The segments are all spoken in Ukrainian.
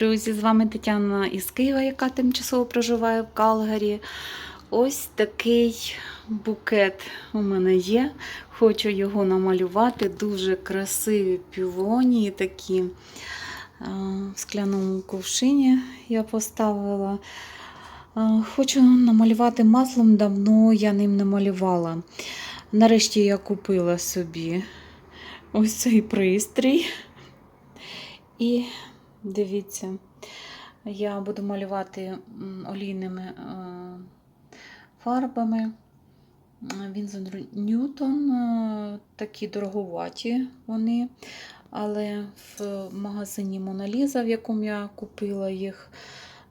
Друзі, з вами Тетяна із Києва, яка тимчасово проживає в Калгарі. Ось такий букет у мене є. Хочу його намалювати. Дуже красиві півонії такі. В скляному ковшині я поставила. Хочу намалювати маслом, давно я ним не малювала. Нарешті я купила собі ось цей пристрій. І Дивіться, я буду малювати олійними е, фарбами. Вінзен Ньютон, е, такі дороговаті вони, але в магазині Моналіза, в якому я купила їх,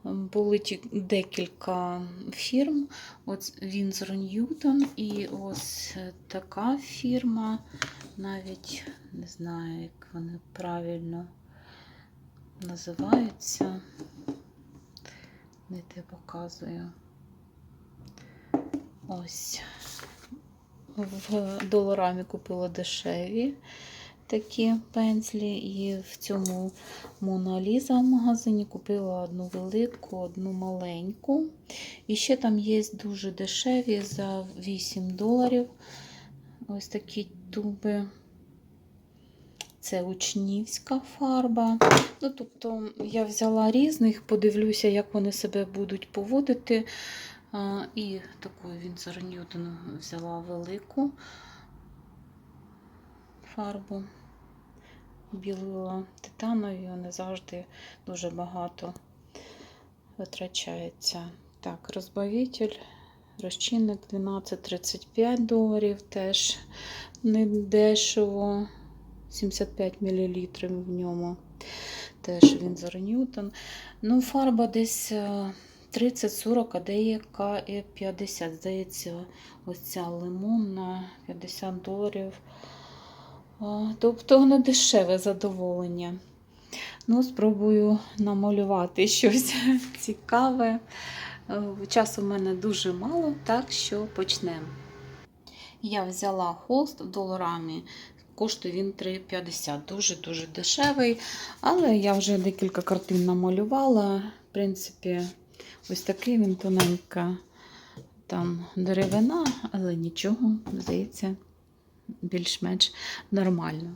були декілька фірм. От Вінзор Ньютон і ось така фірма, навіть не знаю, як вони правильно називаються. Не те показую. Ось. В доларамі купила дешеві такі пензлі, і в цьому Моналіза в магазині купила одну велику, одну маленьку. І ще там є дуже дешеві за 8 доларів. Ось такі туби. Це учнівська фарба. Ну, тобто я взяла різних, подивлюся, як вони себе будуть поводити. А, І таку Вінсор Ньютон взяла велику фарбу. Білила титанові, вони завжди дуже багато витрачається. Так, розбавитель, розчинник 12,35 доларів, теж не дешево. 75 мл в ньому. Теж Вінзор Ньютон. Ну, фарба десь е, 30-40, а деяка і 50. Здається, ось ця лимонна 50 доларів. Тобто не дешеве задоволення. Ну, спробую намалювати щось цікаве. Е, Часу в мене дуже мало, так що почнемо. Я взяла холст в доларамі коштує він 3,50. Дуже-дуже дешевий. Але я вже декілька картин намалювала. В принципі, ось такий він тоненька там деревина, але нічого, здається, більш-менш нормально.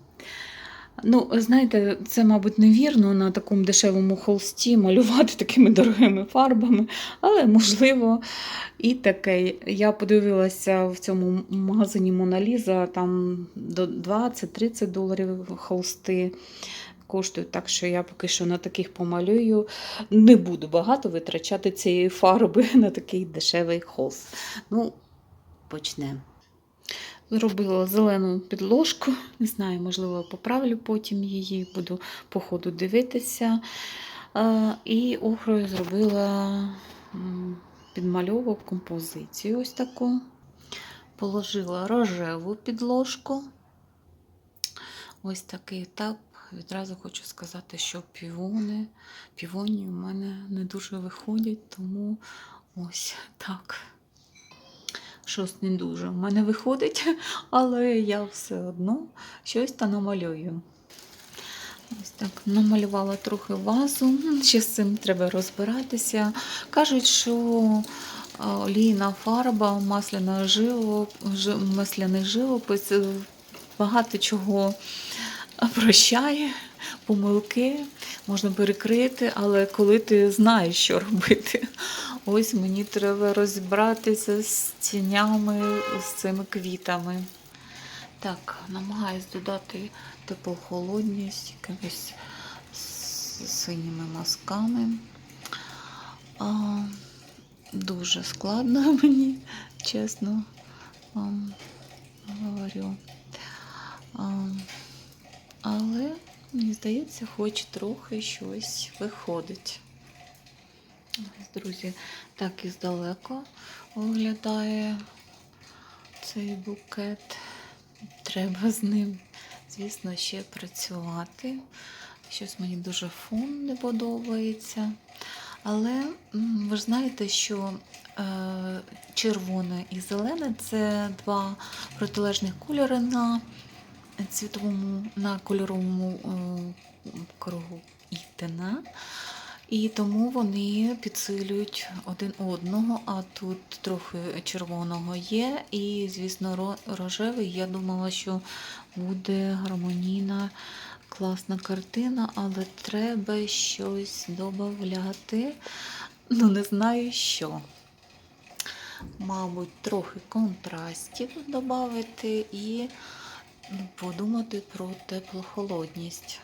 Ну, знаєте, це, мабуть, невірно на такому дешевому холсті малювати такими дорогими фарбами, але можливо і таке. Я подивилася в цьому магазині Моналіза, там до 20-30 доларів холсти коштують, так що я поки що на таких помалюю. Не буду багато витрачати цієї фарби на такий дешевий холст. Ну, почнемо. Зробила зелену підложку, не знаю, можливо, поправлю потім її, буду по ходу дивитися. Е, І охрою зробила м, підмальовок композицію ось таку. Положила рожеву підложку. Ось такий етап. Відразу хочу сказати, що півони, півоні у мене не дуже виходять, тому ось так щось не дуже в мене виходить, але я все одно щось та намалюю. Ось так намалювала трохи вазу, ще з цим треба розбиратися. Кажуть, що олійна фарба, масляна живо, масляний живопис е, багато чого прощає, помилки можна перекрити, але коли ти знаєш, що робити, ось мені треба розібратися з тінями, з цими квітами. Так, намагаюсь додати теплохолодність якимись с- синіми мазками. А, дуже складно мені, чесно вам говорю. А, але, мені здається, хоч трохи щось виходить. Друзі, так і здалеко виглядає цей букет. Треба з ним, звісно, ще працювати. Щось мені дуже фон не подобається. Але ви ж знаєте, що е, червоне і зелене це два протилежних кольори на цвітовому, на кольоровому е, кругу Ітена. І тому вони підсилюють один одного, а тут трохи червоного є. І, звісно, рожевий. Я думала, що буде гармонійна, класна картина, але треба щось додати. Ну, не знаю що. Мабуть, трохи контрастів додати і подумати про теплохолодність.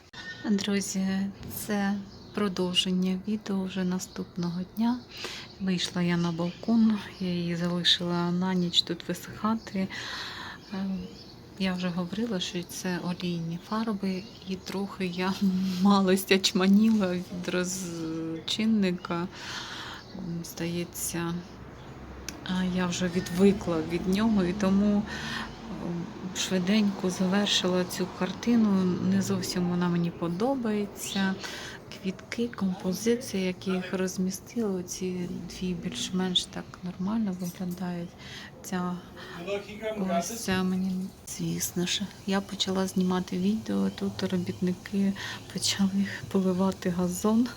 Друзі, це продовження відео вже наступного дня. Вийшла я на балкон, я її залишила на ніч тут висихати. Е, Я вже говорила, що це олійні фарби, і трохи я малося чманіла від розчинника. Здається, я вже відвикла від нього і тому м, швиденько завершила цю картину. Не зовсім вона мені подобається. Квітки, композиція, як я їх розмістила, ці дві більш-менш так нормально виглядають. Ця ось ця мені, звісно ж. Я почала знімати відео, тут робітники почали поливати газон.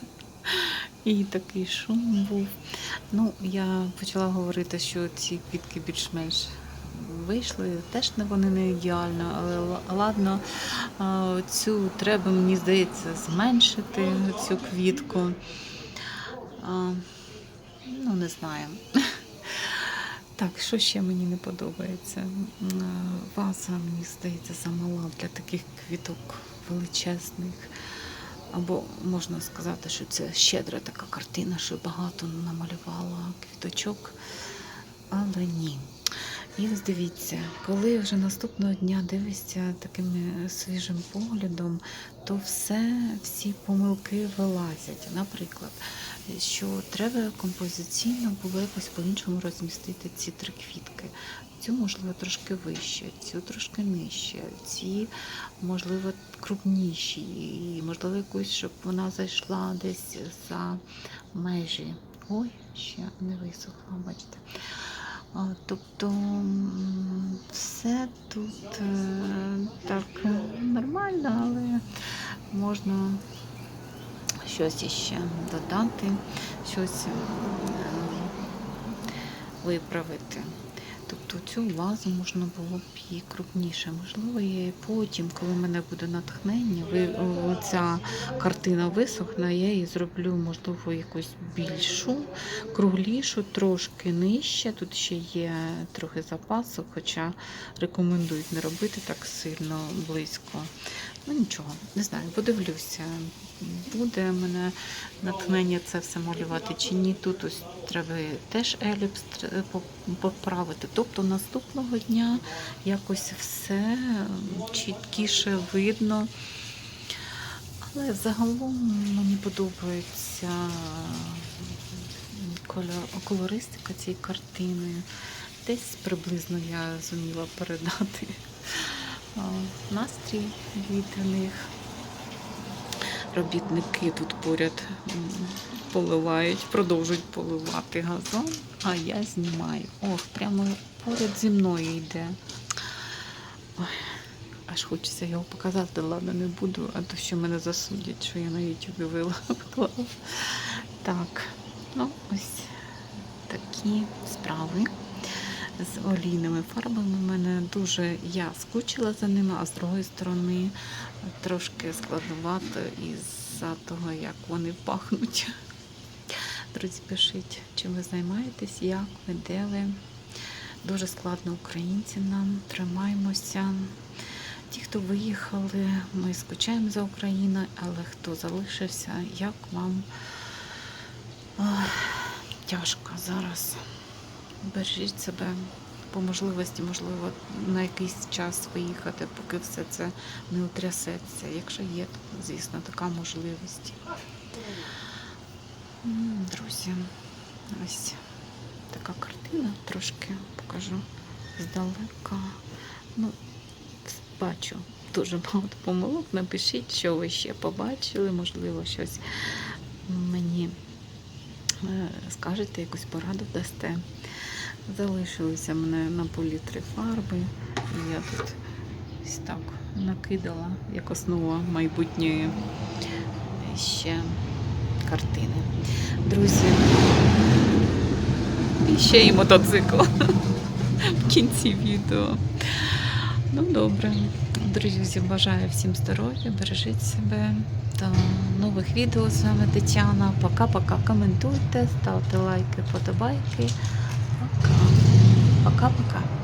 І такий шум був. Ну, я почала говорити, що ці квітки більш-менш вийшли. Теж вони не ідеально, але ладно, цю треба, мені здається, зменшити цю квітку. Ну, не знаю. Так, що ще мені не подобається? Ваза, мені здається, замала для таких квіток величезних. Або можна сказати, що це щедра така картина, що багато намалювала квіточок, але ні. І ось дивіться, коли вже наступного дня дивишся таким е, свіжим поглядом, то все, всі помилки вилазять. Наприклад, що треба композиційно було якось по-іншому розмістити ці три квітки. Цю, можливо, трошки вище, цю трошки нижче, ці, можливо, крупніші, і, можливо, якусь, щоб вона зайшла десь за межі. Ой, ще не висохла, бачите. Тобто все тут е, так нормально, але можна щось іще додати, щось виправити. Тобто цю вазу можна було б і крупніше. Можливо, я її потім, коли в мене буде натхнення, ця картина висохне, я її зроблю, можливо, якусь більшу, круглішу, трошки нижче. Тут ще є трохи запасу, хоча рекомендують не робити так сильно близько. Ну нічого, не знаю, подивлюся. Буде мене натхнення це все малювати чи ні. Тут ось треба теж еліпс поправити. Тобто наступного дня якось все чіткіше видно. Але загалом мені подобається колористика цієї картини. Десь приблизно я зуміла передати настрій від них. Робітники тут поряд поливають, продовжують поливати газон, а я знімаю. Ох, прямо поряд зі мною йде. Ой, аж хочеться його показати, ладно, не буду, а то що мене засудять, що я на YouTube виклала. Так, ну ось такі справи з олійними фарбами. У мене дуже я скучила за ними, а з другої сторони трошки складновато із-за того, як вони пахнуть. Друзі, пишіть, чим ви займаєтесь, як ви, де ви. Дуже складно українці нам, тримаємося. Ті, хто виїхали, ми скучаємо за Україною, але хто залишився, як вам Ох, тяжко зараз. Бережіть себе по можливості, можливо, на якийсь час виїхати, поки все це не утрясеться. Якщо є, то, звісно, така можливість. Друзі, ось така картина, трошки покажу здалека. Ну, бачу дуже багато помилок. Напишіть, що ви ще побачили, можливо, щось мені е, скажете, якусь пораду дасте. Залишилися мене на полі три фарби. Я тут ось так накидала як основа майбутньої ще картини. Друзі, ще і мотоцикл в кінці відео. Ну, добре. Друзі, бажаю всім здоров'я, бережіть себе. До нових відео з вами Тетяна. Пока-пока. Коментуйте, ставте лайки, подобайки. Пока. Пока-пока.